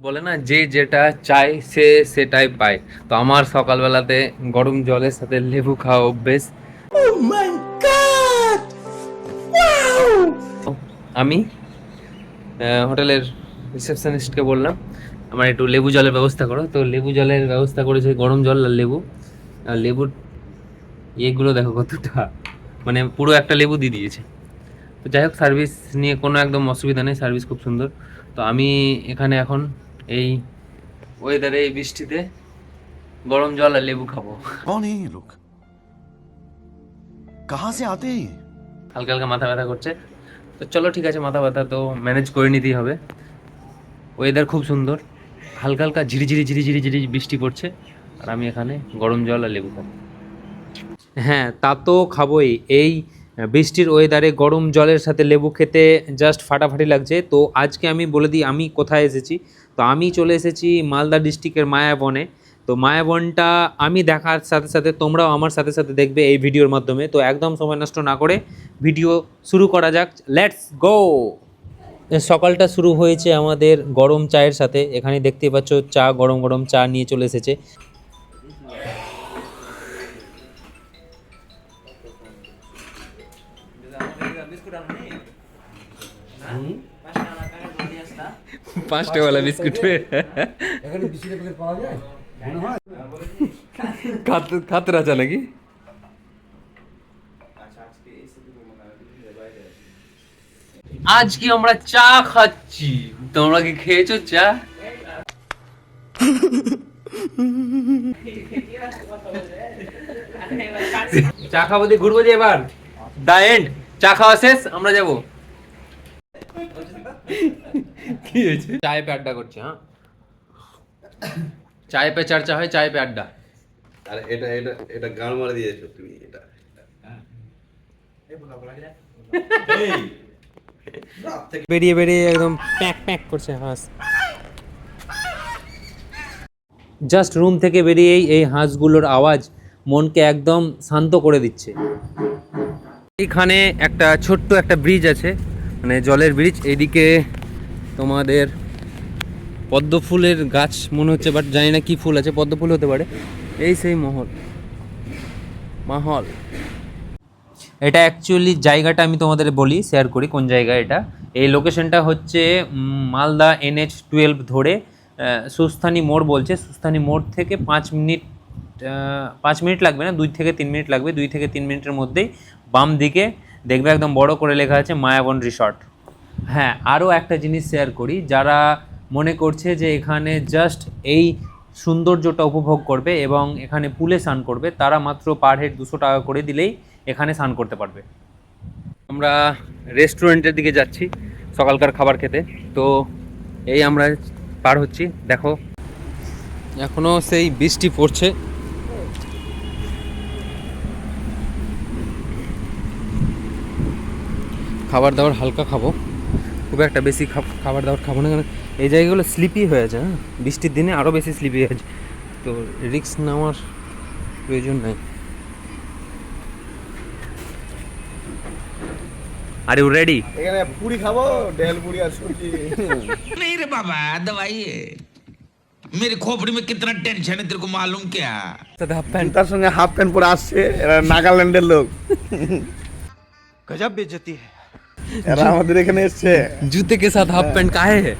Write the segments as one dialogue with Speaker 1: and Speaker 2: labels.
Speaker 1: বলে না যে যেটা চায় সে সেটাই পায়। তো আমার সকালবেলাতে গরম জলের সাথে লেবু খাওয়া অভ্যেস। আমি হোটেলের রিসেপশনিস্টকে বললাম আমার একটু লেবু জলের ব্যবস্থা করো। তো লেবু জলের ব্যবস্থা করেছে গরম জল আর লেবু। আর লেবুর ইয়েগুলো দেখো কতটা মানে পুরো একটা লেবু দিয়ে দিয়েছে। তো যাই হোক সার্ভিস নিয়ে কোনো একদম অসুবিধা নেই সার্ভিস খুব সুন্দর। তো আমি এখানে এখন এই ওয়েদারে এই বৃষ্টিতে গরম জল আর লেবু খাবো
Speaker 2: कौन है ये लोग कहाँ से आते हैं ये
Speaker 1: হালকা হালকা মাথা ব্যথা করছে তো চলো ঠিক আছে মাথা ব্যথা তো ম্যানেজ করে নিতেই হবে ওয়েদার খুব সুন্দর হালকা হালকা ঝিরিঝিরি ঝিরিঝিরি ঝিরি বৃষ্টি পড়ছে আর আমি এখানে গরম জল আর লেবু খাবো হ্যাঁ তা তো খাবোই এই বৃষ্টির ওয়েদারে গরম জলের সাথে লেবু খেতে জাস্ট ফাটাফাটি লাগছে। তো আজকে আমি বলে দিই, আমি কোথায় এসেছি? তো আমি চলে এসেছি মালদা ডিস্ট্রিক্টের মায়াবনে। তো মায়াবনটা আমি দেখার সাথে সাথে তোমরাও আমার সাথে সাথে দেখবে এই ভিডিওর মাধ্যমে। তো একদম সময় নষ্ট না করে ভিডিও শুরু করা যাক। লেটস গো সকালটা শুরু হয়েছে আমাদের গরম চায়ের সাথে। এখানে দেখতেই পাচ্ছ চা, গরম গরম চা নিয়ে চলে এসেছে। পাঁচ টাকাওয়ালা বিস্কুট খাতরা চা নাকি আজ কি আমরা চা খাচ্ছি তোমরা কি খেয়েছো চা চা খাব দিয়ে ঘুরবো যে এবার দা এন্ড চা খাওয়া শেষ আমরা যাব কি হয়েছে? চায়ে পে আড্ডা করছে হ্যাঁ। চায়ে পে চর্চা হয় চায়ে পে আড্ডা।
Speaker 3: আর এটা এটা এটা গান মারা দিয়েছ তুমি এটা
Speaker 1: বেরিয়ে বেরিয়ে একদম প্যাক প্যাক করছে হাঁস। জাস্ট রুম থেকে বেরিয়েই এই হাঁসগুলোর আওয়াজ মনকে একদম শান্ত করে দিচ্ছে। এখানে একটা ছোট্ট একটা ব্রিজ আছে মানে জলের ব্রিজ এইদিকে তোমাদের পদ্ম ফুলের গাছ মনে হচ্ছে বাট জানি না কি ফুল আছে পদ্ম ফুল হতে পারে। এই সেই মহল। মহল। এটা অ্যাকচুয়ালি জায়গাটা আমি তোমাদের বলি শেয়ার করি কোন জায়গা এটা। এই লোকেশনটা হচ্ছে মালদা এনএইচ টুয়েলভ ধরে সুস্থানি মোড় বলছে। সুস্থানি মোড় থেকে পাঁচ মিনিট পাঁচ মিনিট লাগবে না, দুই থেকে তিন মিনিট লাগবে। দুই থেকে তিন মিনিটের মধ্যেই বাম দিকে, দেখবে একদম বড় করে লেখা আছে, মায়াবন রিসর্ট। হ্যাঁ আরও একটা জিনিস শেয়ার করি। যারা মনে করছে যে এখানে জাস্ট এই সৌন্দর্যটা উপভোগ করবে এবং এখানে পুলে স্নান করবে, তারা মাত্র পার হেড দুশো টাকা করে দিলেই এখানে স্নান করতে পারবে। আমরা রেস্টুরেন্টের দিকে যাচ্ছি সকালকার খাবার খেতে। তো এই আমরা পার হচ্ছি, দেখো। এখনও সেই বৃষ্টি পড়ছে। খাবার দাবার হালকা খাব। একটা বেশি খাব- খাবার দাবার খাবো না কারণ এই জায়গাগুলো স্লিপি হয়ে আছে হ্যাঁ বৃষ্টির দিনে আরও বেশি স্লিপি হয়ে আছে তো রিস্ক নেওয়ার প্রয়োজন নাই আর ইউ রেডি
Speaker 2: এখানে পুরি খাবো ডেল পুরি আর সবজি
Speaker 4: नहीं रे बाबा दवाई है मेरे खोपड़ी में कितना टेंशन है तेरे को मालूम क्या
Speaker 1: সাথে হাফ প্যান্ট
Speaker 2: তার সঙ্গে হাফ প্যান্ট পরে আসছে এরা নাগাল্যান্ডের লোক
Speaker 5: गजब बेइज्जती है
Speaker 2: আমাদের এখানে এসছে।
Speaker 1: জুতে কে সাথ হাফ প্যান্ট কাহে হে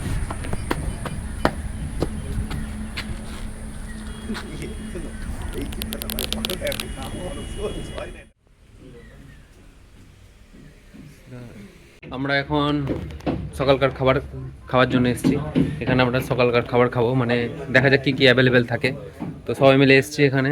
Speaker 1: আমরা এখন সকালকার খাবার খাওয়ার জন্য এসেছি। এখানে আমরা সকালকার খাবার খাব মানে দেখা যাক কি কি অ্যাভেলেবেল থাকে। তো সবাই মিলে এসেছি এখানে।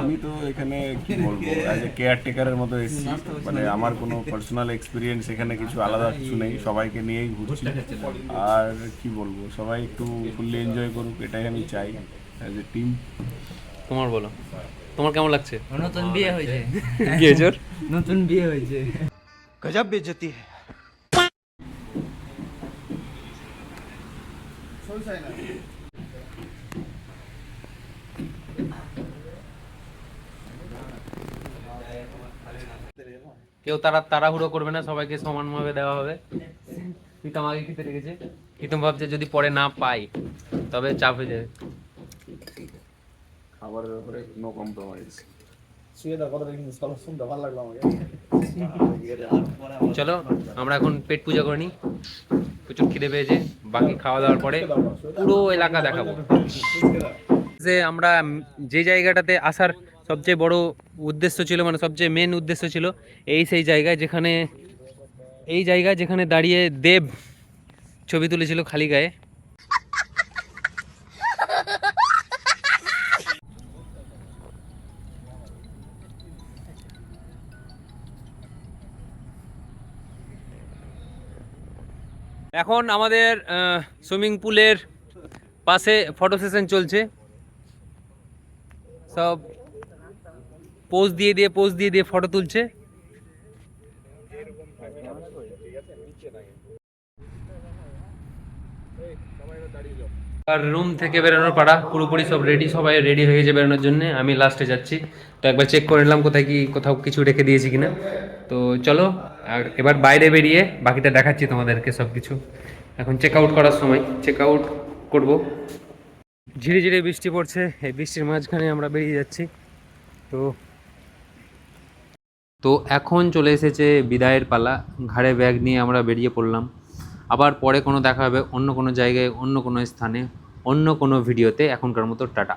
Speaker 2: আমি তো এখানে কি বলব অ্যাজ এ কেয়ারটেকারের মতো এসেছি। মানে আমার কোনো পার্সোনাল এক্সপিরিয়েন্স এখানে কিছু আলাদা কিছু নেই সবাইকে নিয়েই ঘুরছি। আর কি বলব সবাই একটু ফুললি এনজয় করুক এটাই আমি চাই অ্যাজ এ টিম
Speaker 1: তোমার বলো তোমার কেমন লাগছে?
Speaker 5: নতুন বিয়ে
Speaker 1: হয়েছে। ওর?
Speaker 5: নতুন বিয়ে হয়েছে।
Speaker 1: কেউ তারা তাড়াহুড়ো করবে না সবাইকে সমানভাবে দেওয়া হবে। প্রীতম আগে খেতে রেখেছে প্রীতম ভাবছে যদি পরে না পাই তবে চাপ হয়ে যাবে।
Speaker 2: খাবারের ব্যাপারে নো কম্প্রোমাইজ
Speaker 1: চলো আমরা এখন পেট পূজা করে নিই। প্রচুর খিদে পেয়েছে বাকি খাওয়া দাওয়ার পরে পুরো এলাকা দেখাবো। যে আমরা যে জায়গাটাতে আসার সবচেয়ে বড় উদ্দেশ্য ছিল মানে সবচেয়ে মেন উদ্দেশ্য ছিল এই সেই জায়গায় যেখানে, এই জায়গায় যেখানে দাঁড়িয়ে দেব ছবি তুলেছিল খালি গায়ে। এখন আমাদের সুইমিং পুলের পাশে ফটো সেশন চলছে। সব পোজ দিয়ে দিয়ে পোজ দিয়ে দিয়ে ফটো তুলছে। আর রুম থেকে বেরোনোর পাড়া, পুরোপুরি সব রেডি সবাই রেডি হয়ে গেছে বেরোনোর জন্য। আমি লাস্টে যাচ্ছি। তো একবার চেক করে নিলাম কোথায় কি, কোথাও কিছু রেখে দিয়েছি কিনা। তো চলো, আর এবার বাইরে বেরিয়ে বাকিটা দেখাচ্ছি তোমাদেরকে সব কিছু এখন চেক আউট করার সময়। চেক আউট করব। ঝিরে ঝিরে বৃষ্টি পড়ছে। এই বৃষ্টির মাঝখানে আমরা বেরিয়ে যাচ্ছি। তো তো এখন চলে এসেছে বিদায়ের পালা। ঘাড়ে ব্যাগ নিয়ে আমরা বেরিয়ে পড়লাম। আবার পরে কোনো দেখা হবে অন্য কোনো জায়গায়, অন্য কোনো স্থানে, অন্য কোনো ভিডিওতে। এখনকার মতো টাটা।